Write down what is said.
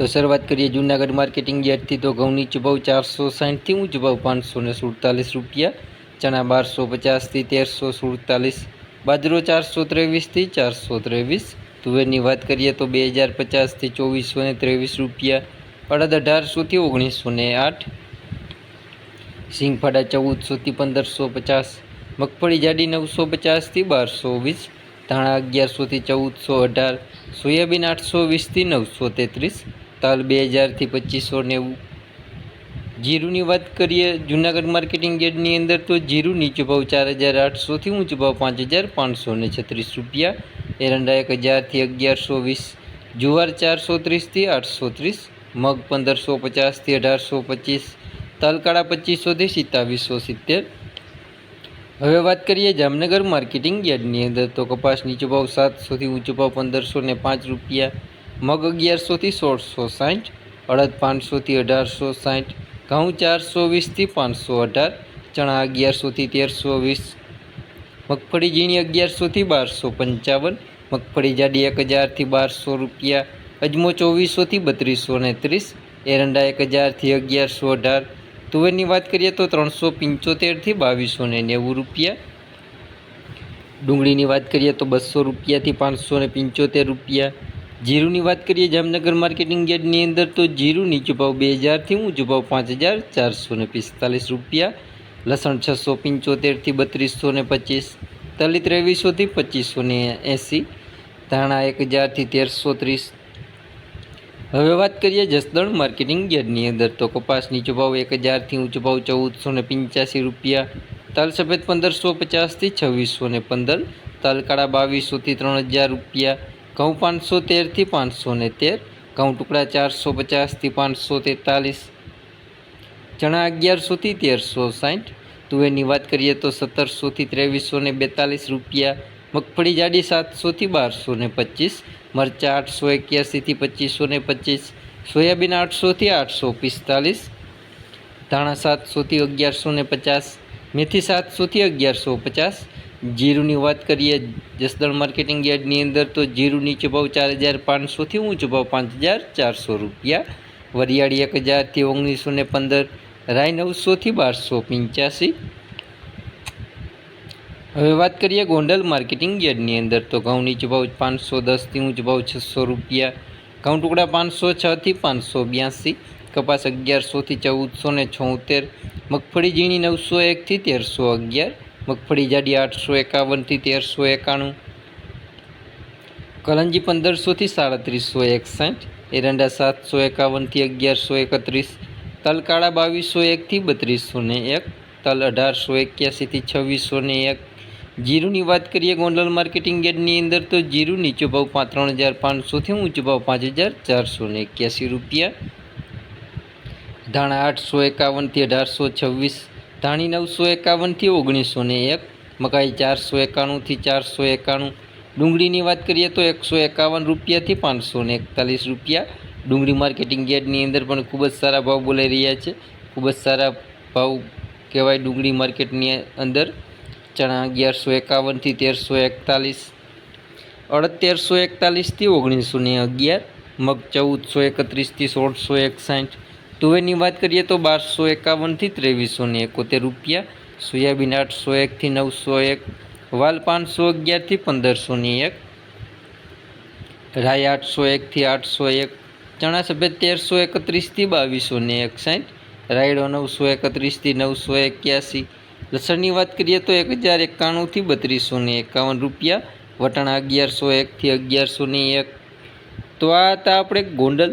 તો શરૂઆત કરીએ જૂનાગઢ માર્કેટિંગ યાર્ડથી. તો ઘઉંની ચુભાવ ચારસો સાઠથી ઊંચ ભાવ પાંચસો ને સુડતાલીસ રૂપિયા. ચણા બારસો પચાસથી તેરસો સુડતાલીસ. બાજરો ચારસો ત્રેવીસથી ચારસો ત્રેવીસ. તુવેરની વાત કરીએ તો બે હજાર પચાસથી ચોવીસો ને ત્રેવીસ રૂપિયા. અડદ અઢારસોથી ઓગણીસો ને આઠ. સિંગફાડા ચૌદસોથી પંદરસો પચાસ. મગફળી જાડી નવસો પચાસથી બારસો વીસ. ધાણા અગિયારસોથી ચૌદસો અઢાર. સોયાબીન આઠસો વીસથી નવસો તેત્રીસ. તલ બે હજારથી પચીસો નેવું. જીરુની વાત કરીએ, જુનાગઢ માર્કેટિંગ યાર્ડની અંદર તો જીરું નીચો ભાવ ચાર હજાર આઠસોથી ઊંચો ભાવ પાંચ હજાર પાંચસો ને છત્રીસ રૂપિયા. એરંડા એક હજારથી અગિયારસો વીસ. જુવાર ચારસો ત્રીસથી આઠસો ત્રીસ. મગ પંદરસો પચાસથી અઢારસો પચીસ. તલકાળા પચીસોથી સિત્તાવીસો સિત્તેર. હવે વાત કરીએ જામનગર માર્કેટિંગ યાર્ડની અંદર તો કપાસ નીચો ભાવ સાતસોથી ઊંચો ભાવ પંદરસો ને પાંચ રૂપિયા. મગ અગિયારસોથી સોળસો સાઠ, અડદ પાંચસોથી અઢારસો સાઠ, ઘઉં ચારસો વીસથી પાંચસો અઢાર, ચણા અગિયારસોથી તેરસો વીસ, મગફળી ઝીણી અગિયારસોથી બારસો પંચાવન, મગફળી જાડી એક હજારથી બારસો રૂપિયા, અજમો ચોવીસોથી બત્રીસો ને ત્રીસ, એરંડા એક હજારથી અગિયારસો અઢાર, તુવેરની વાત કરીએ તો ત્રણસો પંચોતેરથી બાવીસો ને નેવું રૂપિયા. ડુંગળીની વાત કરીએ તો બસો રૂપિયાથી પાંચસો ને પંચોતેર રૂપિયા. જીરુની વાત કરીએ જામનગર માર્કેટિંગ યાર્ડની અંદર, તો જીરું નીચો ભાવ બે હજારથી ઊંચો ભાવ પાંચ હજાર ચારસો ને પિસ્તાલીસ રૂપિયા, લસણ છસો પંચોતેરથી બત્રીસો ને પચીસ તલી ત્રેવીસોથી પચીસો ને એંસી, ધાણા એક હજારથી તેરસો ત્રીસ. હવે વાત કરીએ જસદણ માર્કેટિંગ યાર્ડની અંદર, તો કપાસ નીચો ભાવ એક હજારથી ઊંચો ભાવ ચૌદસો ને પંચ્યાસી રૂપિયા, તલ સફેદ પંદરસો પચાસથી છવ્વીસો ને પંદર તલ કાળા બાવીસોથી ત્રણ હજાર રૂપિયા ઘઉં પાંચસો તેરથી પાંચસો ને તેર ઘઉં ટુકડા ચારસો પચાસથી પાંચસો તેતાલીસ, ચણા અગિયારસોથી તેરસો સાઠ તુવેરની વાત કરીએ તો સત્તરસોથી ત્રેવીસો ને બેતાલીસ રૂપિયા, મગફળી જાડી સાતસોથી બારસો ને પચીસ, મરચાં આઠસો એક્યાસીથી પચીસો ને પચીસ, સોયાબીન આઠસોથી આઠસો પિસ્તાલીસ, ધાણા સાતસોથી અગિયારસો ને પચાસ, મેથી સાતસોથી અગિયારસો પચાસ જીરુની વાત કરીએ, જસદણ માર્કેટિંગ યાર્ડની અંદર તો જીરું નીચો ચાર હજાર પાંચસોથી ઊંચો ભાવ પાંચ હજાર ચારસો રૂપિયા. વરિયાળી એક હજારથી ઓગણીસો ને પંદર રાય નવસોથી બારસો પંચ્યાસી. હવે વાત કરીએ ગોંડલ માર્કેટિંગ યાર્ડની અંદર તો ઘઉં નીચો પાંચસો દસથી ઊંચો ભાવ છસો રૂપિયા. ઘઉં ટુકડા પાંચસો છથી પાંચસો બ્યાસી, કપાસ અગિયારસોથી ચૌદસો ને છોતેર, મગફળી ઝીણી નવસો એકથી તેરસો અગિયાર. મગફળી જાડી આઠસો એકાવનથી તેરસો એકાણું. કલંજી પંદરસોથી સાડત્રીસો એકસઠ. એરંડા સાતસો એકાવનથી અગિયારસો એકત્રીસ. તલ કાળા બાવીસો એકથી બત્રીસો ને એક. તલ અઢારસો એક્યાસીથી છવ્વીસો ને એક. જીરુની વાત કરીએ ગોંડલ માર્કેટિંગ યાર્ડની અંદર તો જીરુ નીચો ભાવ પાંચ ત્રણ હજાર પાંચસોથી ઊંચો ભાવ પાંચ હજાર ચારસો ને એક્યાસી રૂપિયા. ધાણા આઠસો એકાવનથી અઢારસો છવ્વીસ. ધાણી નવસો એકાવનથી ઓગણીસો ને એક, મકાઈ ચારસો એકાણુંથી ચારસો એકાણું, ડુંગળીની વાત કરીએ તો એકસો એકાવન રૂપિયાથી પાંચસો ને એકતાલીસ રૂપિયા. ડુંગળી માર્કેટિંગ યાર્ડની અંદર પણ ખૂબ જ સારા ભાવ બોલાઈ રહ્યા છે. ખૂબ જ સારા ભાવ કહેવાય ડુંગળી માર્કેટની અંદર. ચણા અગિયારસો એકાવનથી તેરસો એકતાલીસ, અડતેરસો એકતાલીસથી ઓગણીસો ને અગિયાર, મગ ચૌદસો એકત્રીસથી સોળસો એકસાઠ તુવેરની વાત કરીએ તો બારસો એકાવનથી ત્રેવીસોને એકોતેર રૂપિયા, સોયાબીન આઠસો એકથી નવસો એક, વાલ પાંચસો અગિયારથી પંદરસોની એક રાય આઠસો એકથી આઠસો એક, ચણા સફેદ તેરસો એકત્રીસથી બાવીસો ને એકસાઠ, રાયડો નવસો એકત્રીસથી નવસો એક્યાસી, લસણની વાત કરીએ તો એક હજાર એકાણુંથી બત્રીસો ને એકાવન રૂપિયા, વટાણા અગિયારસો એકથી અગિયારસો ને એક. તો આ હતા આપણે ગોંડલ